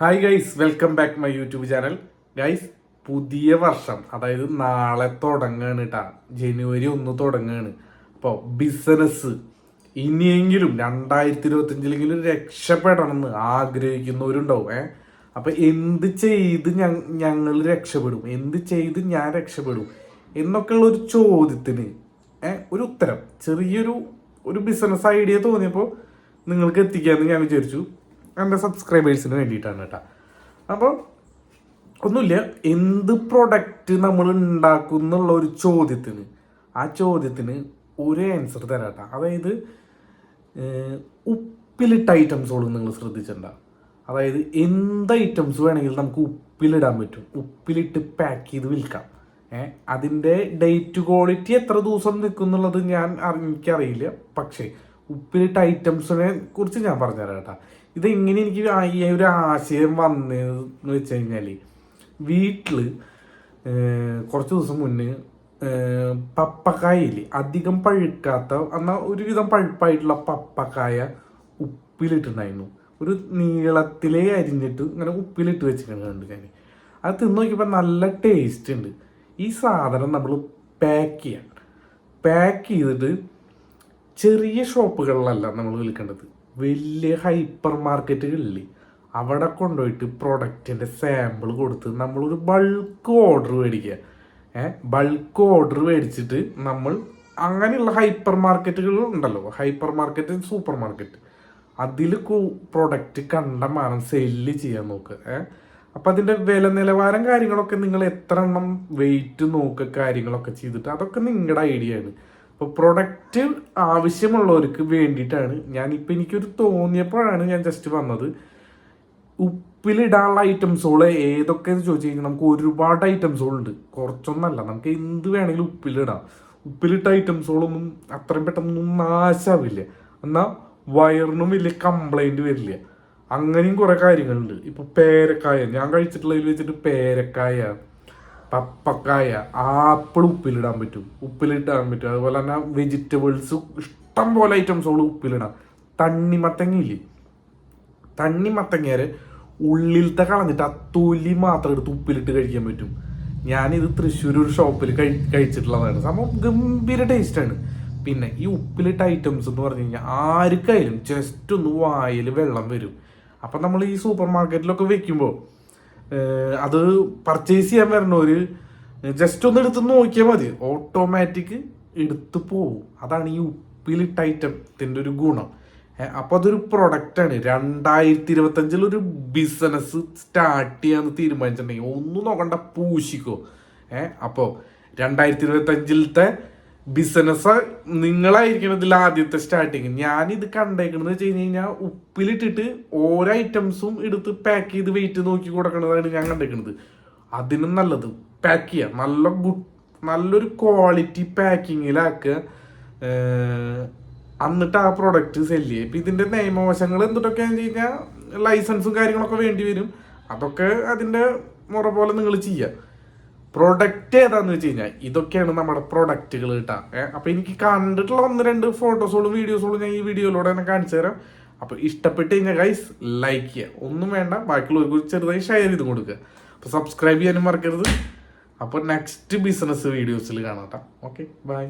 Hi guys welcome back my YouTube channel guys പുതിയ വർഷം അതായത് നാളെ തുടങ്ങുകയാണ് കേട്ടാ ജനുവരി ഒന്ന് തുടങ്ങുകയാണ് അപ്പോൾ ബിസിനസ് ഇനിയെങ്കിലും രണ്ടായിരത്തി ഇരുപത്തഞ്ചിലെങ്കിലും രക്ഷപ്പെടണം എന്ന് ആഗ്രഹിക്കുന്നവരുണ്ടാവും ഏ? അപ്പോൾ എന്ത് ചെയ്ത് ഞങ്ങൾ രക്ഷപ്പെടും? എന്ത് ചെയ്ത് ഞാൻ രക്ഷപ്പെടും? എന്നൊക്കെയുള്ള ഒരു ചോദ്യത്തിന് ഒരു ഉത്തരം. ചെറിയൊരു ഒരു ബിസിനസ് ഐഡിയ തോന്നിയപ്പോൾ നിങ്ങൾക്ക് എത്തിക്കാമെന്ന് ഞാൻ വിചാരിച്ചു. എന്റെ സബ്സ്ക്രൈബേഴ്സിന് വേണ്ടിയിട്ടാണ് കേട്ടോ. അപ്പോൾ ഒന്നുമില്ല എന്ത് പ്രൊഡക്റ്റ് നമ്മൾ ഉണ്ടാക്കും എന്നുള്ള ഒരു ചോദ്യത്തിന് ആ ചോദ്യത്തിന് ഒരു ആൻസർ തരാം കേട്ടോ. അതായത് ഉപ്പിലിട്ട ഐറ്റംസുകളും നിങ്ങൾ ശ്രദ്ധിച്ചിട്ടുണ്ടാവും അതായത് എന്ത് ഐറ്റംസ് വേണമെങ്കിലും നമുക്ക് ഉപ്പിലിടാൻ പറ്റും. ഉപ്പിലിട്ട് പാക്ക് ചെയ്ത് വിൽക്കാം. ഏഹ് അതിന്റെ ഡേറ്റ് ക്വാളിറ്റി എത്ര ദിവസം നിൽക്കും എന്നുള്ളത് ഞാൻ എനിക്കറിയില്ല. പക്ഷേ ഉപ്പിലിട്ട ഐറ്റംസിനെ കുറിച്ച് ഞാൻ പറഞ്ഞുതരാം കേട്ടോ. ഇത് എങ്ങനെ എനിക്ക് ഈ ഒരു ആശയം വന്നതെന്ന് വെച്ച് കഴിഞ്ഞാൽ വീട്ടിൽ കുറച്ച് ദിവസം മുന്നേ പപ്പക്കായയില്ലേ അധികം പഴുക്കാത്ത എന്നാൽ ഒരുവിധം പഴുപ്പായിട്ടുള്ള പപ്പക്കായ ഉപ്പിലിട്ടുണ്ടായിരുന്നു ഒരു നീളത്തിലേ അരിഞ്ഞിട്ട് ഇങ്ങനെ ഉപ്പിലിട്ട് വെച്ചിട്ടുണ്ട് ഞാൻ അത് തിന്ന് നോക്കിയപ്പോൾ നല്ല ടേസ്റ്റ് ഉണ്ട്. ഈ സാധനം നമ്മൾ പാക്ക് ചെയ്യാം പാക്ക് ചെയ്തിട്ട് ചെറിയ ഷോപ്പുകളിലല്ല നമ്മൾ വിൽക്കേണ്ടത്. വലിയ ഹൈപ്പർ മാർക്കറ്റുകളിൽ അവിടെ കൊണ്ടുപോയിട്ട് പ്രൊഡക്റ്റിന്റെ സാമ്പിൾ കൊടുത്ത് നമ്മളൊരു ബൾക്ക് ഓർഡർ മേടിക്കുക. ഏഹ് ബൾക്ക് ഓർഡർ മേടിച്ചിട്ട് നമ്മൾ അങ്ങനെയുള്ള ഹൈപ്പർ മാർക്കറ്റുകൾ ഉണ്ടല്ലോ. Hypermarket supermarket. അതിൽ പ്രൊഡക്റ്റ് കണ്ടമാനം സെല്ല് ചെയ്യാൻ നോക്കുക. ഏഹ് അപ്പം അതിന്റെ വില നിലവാരം കാര്യങ്ങളൊക്കെ നിങ്ങൾ എത്ര എണ്ണം വെയിറ്റ് നോക്കുക കാര്യങ്ങളൊക്കെ ചെയ്തിട്ട് അതൊക്കെ നിങ്ങളുടെ ഐഡിയ ആണ്. അപ്പോൾ പ്രൊഡക്റ്റ് ആവശ്യമുള്ളവർക്ക് വേണ്ടിയിട്ടാണ്. ഞാനിപ്പോൾ എനിക്കൊരു തോന്നിയപ്പോഴാണ് ഞാൻ ജസ്റ്റ് വന്നത്. ഉപ്പിലിടാനുള്ള ഐറ്റംസുകൾ ഏതൊക്കെ എന്ന് ചോദിച്ചു കഴിഞ്ഞാൽ നമുക്ക് ഒരുപാട് ഐറ്റംസുകളുണ്ട് കുറച്ചൊന്നല്ല നമുക്ക് എന്ത് വേണമെങ്കിലും ഉപ്പിലിടാം. ഉപ്പിലിട്ട ഐറ്റംസുകളൊന്നും അത്രയും പെട്ടെന്നൊന്നും നാശാവില്ല. എന്നാൽ വയറിനും വലിയ കംപ്ലൈന്റ് വരില്ല. അങ്ങനെയും കുറേ കാര്യങ്ങളുണ്ട്. ഇപ്പോൾ പേരക്കായ ഞാൻ കഴിച്ചിട്ടുള്ളതിൽ വെച്ചിട്ട് പേരക്കായ. പപ്പക്കായ ആപ്പിൾ ഉപ്പിലിടാൻ പറ്റും. ഉപ്പിലിടാൻ പറ്റും. അതുപോലെ തന്നെ വെജിറ്റബിൾസ് ഇഷ്ടം പോലെ ഐറ്റംസുകൾ ഉപ്പിലിടാം. തണ്ണിമത്തങ്ങയില്ലേ തണ്ണിമത്തങ്ങേരെ ഉള്ളിലത്തെ കളഞ്ഞിട്ട് ആ തൊലി മാത്രം എടുത്ത് ഉപ്പിലിട്ട് കഴിക്കാൻ പറ്റും. ഞാനിത് തൃശ്ശൂർ ഒരു ഷോപ്പിൽ കഴി കഴിച്ചിട്ടുള്ളതാണ്. സംഭവം ഗംഭീര ടേസ്റ്റാണ് പിന്നെ ഈ ഉപ്പിലിട്ട ഐറ്റംസ് എന്ന് പറഞ്ഞു കഴിഞ്ഞാൽ ആർക്കായാലും ജസ്റ്റ് ഒന്ന് വായിൽ വെള്ളം വരും. അപ്പം നമ്മൾ ഈ സൂപ്പർ മാർക്കറ്റിലൊക്കെ വെക്കുമ്പോൾ അത് പർച്ചേസ് ചെയ്യാൻ വരണവര് ജസ്റ്റ് ഒന്ന് എടുത്ത് നോക്കിയാൽ മതി. ഓട്ടോമാറ്റിക് എടുത്തു പോവും. അതാണ് ഈ ഉപ്പിലിട്ട ഐറ്റത്തിന്റെ ഒരു ഗുണം. അപ്പോൾ അതൊരു പ്രൊഡക്റ്റാണ് രണ്ടായിരത്തി ഇരുപത്തഞ്ചിൽ ഒരു ബിസിനസ് സ്റ്റാർട്ട് ചെയ്യാന്ന് തീരുമാനിച്ചിട്ടുണ്ടെങ്കിൽ ഒന്നും നോക്കണ്ട പൂശിക്കോ. ഏഹ് അപ്പോൾ രണ്ടായിരത്തി ഇരുപത്തഞ്ചിലത്തെ ബിസിനസ് നിങ്ങളായിരിക്കണം ഇതിൽ ആദ്യത്തെ സ്റ്റാർട്ടിങ് ഞാൻ ഇത് കണ്ടേക്കണെന്ന് വെച്ച് കഴിഞ്ഞ് കഴിഞ്ഞാൽ ഉപ്പിലിട്ടിട്ട് ഓരോ ഐറ്റംസും എടുത്ത് പാക്ക് ചെയ്ത് വെയിറ്റ് നോക്കി കൊടുക്കണതാണ് ഞാൻ കണ്ടേക്കുന്നത് അതിനും നല്ലത്. പാക്ക് ചെയ്യുക നല്ല ഗുഡ് നല്ലൊരു ക്വാളിറ്റി പാക്കിങ്ങിലാക്കുക എന്നിട്ട് ആ പ്രൊഡക്റ്റ് സെൽ ചെയ്യുക ഇപ്പം ഇതിന്റെ നിയമവശങ്ങൾ എന്തൊക്കെയാണെന്ന് വെച്ച് കഴിഞ്ഞാൽ ലൈസൻസും കാര്യങ്ങളൊക്കെ വേണ്ടി വരും. അതൊക്കെ അതിന്റെ മുറ പോലെ നിങ്ങൾ ചെയ്യുക പ്രൊഡക്റ്റ് ഏതാന്ന് വെച്ച് കഴിഞ്ഞാൽ ഇതൊക്കെയാണ് നമ്മുടെ പ്രൊഡക്റ്റുകൾ കിട്ടാ. ഏഹ് അപ്പൊ എനിക്ക് കണ്ടിട്ടുള്ള ഒന്ന് രണ്ട് ഫോട്ടോസുകളും വീഡിയോസുകളും ഞാൻ ഈ വീഡിയോയിലൂടെ തന്നെ കാണിച്ചു തരാം. അപ്പൊ ഇഷ്ടപ്പെട്ട് കഴിഞ്ഞാൽ ഗൈസ് ലൈക്ക് ചെയ്യുക ഒന്നും വേണ്ട ബാക്കിയുള്ളവർക്ക് ചെറുതായി ഷെയർ ചെയ്ത് കൊടുക്കുക. അപ്പൊ സബ്സ്ക്രൈബ് ചെയ്യാനും മറക്കരുത്. അപ്പോൾ നെക്സ്റ്റ് ബിസിനസ് വീഡിയോസിൽ കാണാം കേട്ടോ. Okay bye